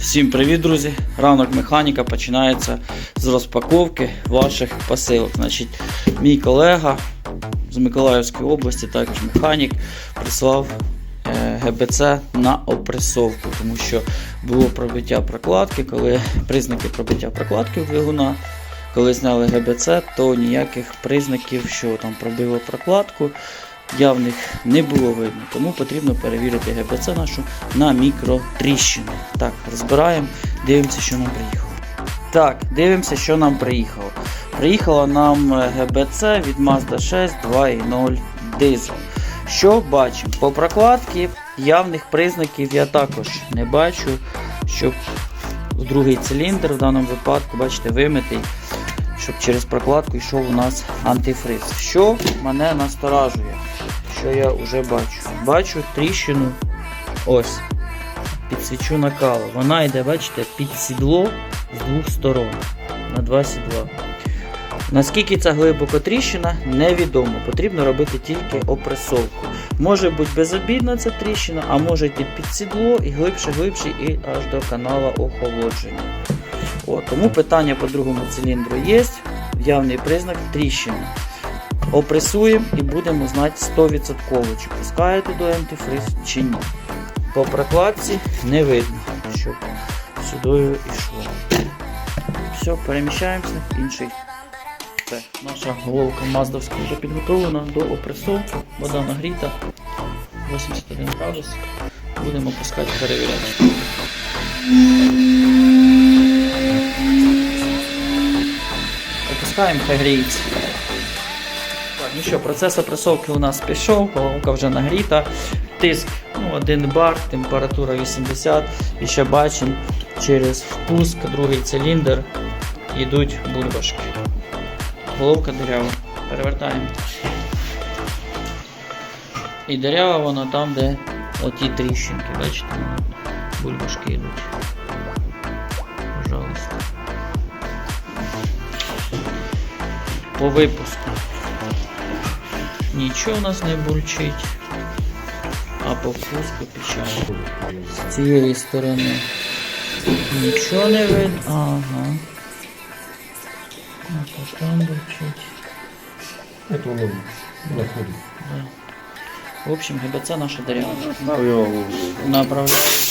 Всім привіт, друзі! Ранок механіка починається з розпаковки ваших посилок. Значить, мій колега з Миколаївської області, також механік, прислав е, ГБЦ на опресовку, тому що було пробиття прокладки. Коли признаки пробиття прокладки двигуна, коли зняли ГБЦ, то ніяких признаків, що там пробило прокладку, явних не було видно. Тому потрібно перевірити ГБЦ нашу на мікротріщини. Так, розбираємо, дивимося, що нам приїхало. Так, дивимося, що нам приїхало. Приїхало нам е, ГБЦ від Mazda 6 2.0 дизель. Що бачимо? По прокладці явних признаків я також не бачу, щоб другий циліндр в даному випадку, бачите, вимитий, щоб через прокладку йшов у нас антифриз. Що мене насторажує? Що я вже бачу? Бачу тріщину. Ось. Підсвічу накалу. Вона йде, бачите, під сідло з двох сторон. На два сідла. Наскільки ця глибоко тріщина, невідомо. Потрібно робити тільки опресовку. Може бути безобідна ця тріщина, а може йти під сідло і глибше, глибше, і аж до канала охолодження. О, тому питання по другому циліндру є. Явний признак тріщини. Опресуємо і будемо знати 100% чи пускає туди антифриз чи ні. По прокладці не видно, щоб сюди йшло. Все, переміщаємося в інший. Все, наша головка маздовська вже підготовлена до опресовки. Вода нагріта. 81 градус. Будемо пускати перевіряти. Опускаємо, хай гріється. Так, ну що, процес опресовки у нас пішов, головка вже нагріта. Тиск ну, 1 бар, температура 80. І ще бачимо, через впуск, другий циліндр йдуть бульбашки. Головка дерява. Перевертаємо. І дерява вона там, де оті тріщинки, бачите, бульбашки йдуть. По випуску. Нічого у нас не бурчить. А по впуску печаль. З цієї сторони нічого не видно. Ага. А то там бурчить. Это воно находить. Да. В общем, ГБЦ наша його Направляю